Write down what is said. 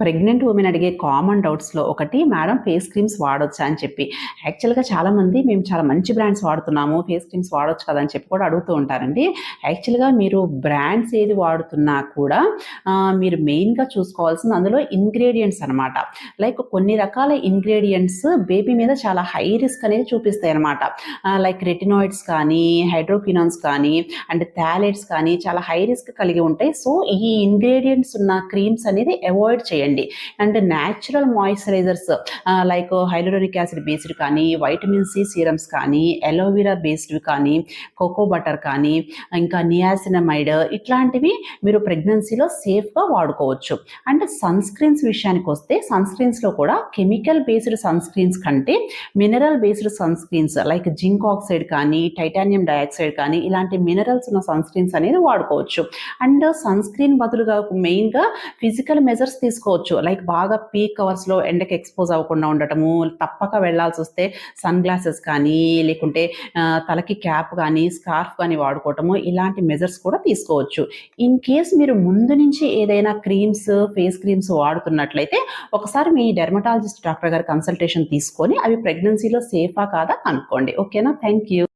Pregnant women అడిగే common డౌట్స్లో ఒకటి మేడం ఫేస్ క్రీమ్స్ వాడొచ్చా? అని చెప్పి. యాక్చువల్గా చాలామంది మేము చాలా మంచి బ్రాండ్స్ వాడుతున్నాము ఫేస్ క్రీమ్స్ వాడొచ్చు కదా అని చెప్పి కూడా అడుగుతూ ఉంటారండి. యాక్చువల్గా మీరు బ్రాండ్స్ ఏది వాడుతున్నా కూడా మీరు మెయిన్గా చూసుకోవాల్సింది అందులో ఇంగ్రీడియంట్స్ అనమాట లైక్ కొన్ని రకాల ఇంగ్రీడియంట్స్ బేబీ మీద చాలా హై రిస్క్ అనేది చూపిస్తాయి అనమాట లైక్ రెటినాయిడ్స్ కానీ హైడ్రోక్వినాన్స్ కానీ అండ్ థాలెట్స్ కానీ చాలా హై రిస్క్ కలిగి ఉంటాయి. సో ఈ ఇంగ్రీడియంట్స్ ఉన్న క్రీమ్స్ అనేది అవాయిడ్ చేయండి. And natural moisturizers like hyaluronic acid based కానీ వైటమిన్ సి సీరమ్స్ కానీ ఎలోవెరా బేస్డ్ కానీ కోకో బటర్ కానీ ఇంకా నియాసినమైడ్ ఇట్లాంటివి మీరు ప్రెగ్నెన్సీలో సేఫ్గా వాడుకోవచ్చు. అండ్ సన్ స్క్రీన్స్ విషయానికి వస్తే సన్ స్క్రీన్స్లో కూడా కెమికల్ బేస్డ్ సన్ స్క్రీన్స్ కంటే mineral based sunscreens like zinc oxide కానీ టైటానియం డయాక్సైడ్ కానీ ఇలాంటి మినరల్స్ ఉన్న సన్ స్క్రీన్స్ అనేది వాడుకోవచ్చు. అండ్ సన్ స్క్రీన్ బదులుగా మెయిన్గా ఫిజికల్ మెజర్స్ తీసుకోవచ్చు. లైక్ బాగా పీక్ అవర్స్లో ఎండకి ఎక్స్పోజ్ అవ్వకుండా ఉండటము తప్పక వెళ్ళాల్సి వస్తే సన్ గ్లాసెస్ కానీ లేకుంటే తలకి క్యాప్ కానీ స్కార్ఫ్ కానీ వాడుకోవటము ఇలాంటి మెజర్స్ కూడా తీసుకోవచ్చు. ఇన్ కేస్ మీరు ముందు నుంచి ఏదైనా క్రీమ్స్ ఫేస్ క్రీమ్స్ వాడుతున్నట్లయితే ఒకసారి మీ డెర్మటాలజిస్ట్ డాక్టర్ గారి కన్సల్టేషన్ తీసుకొని అవి ప్రెగ్నెన్సీలో సేఫా కాదా కనుక్కోండి. ఓకేనా థ్యాంక్ యూ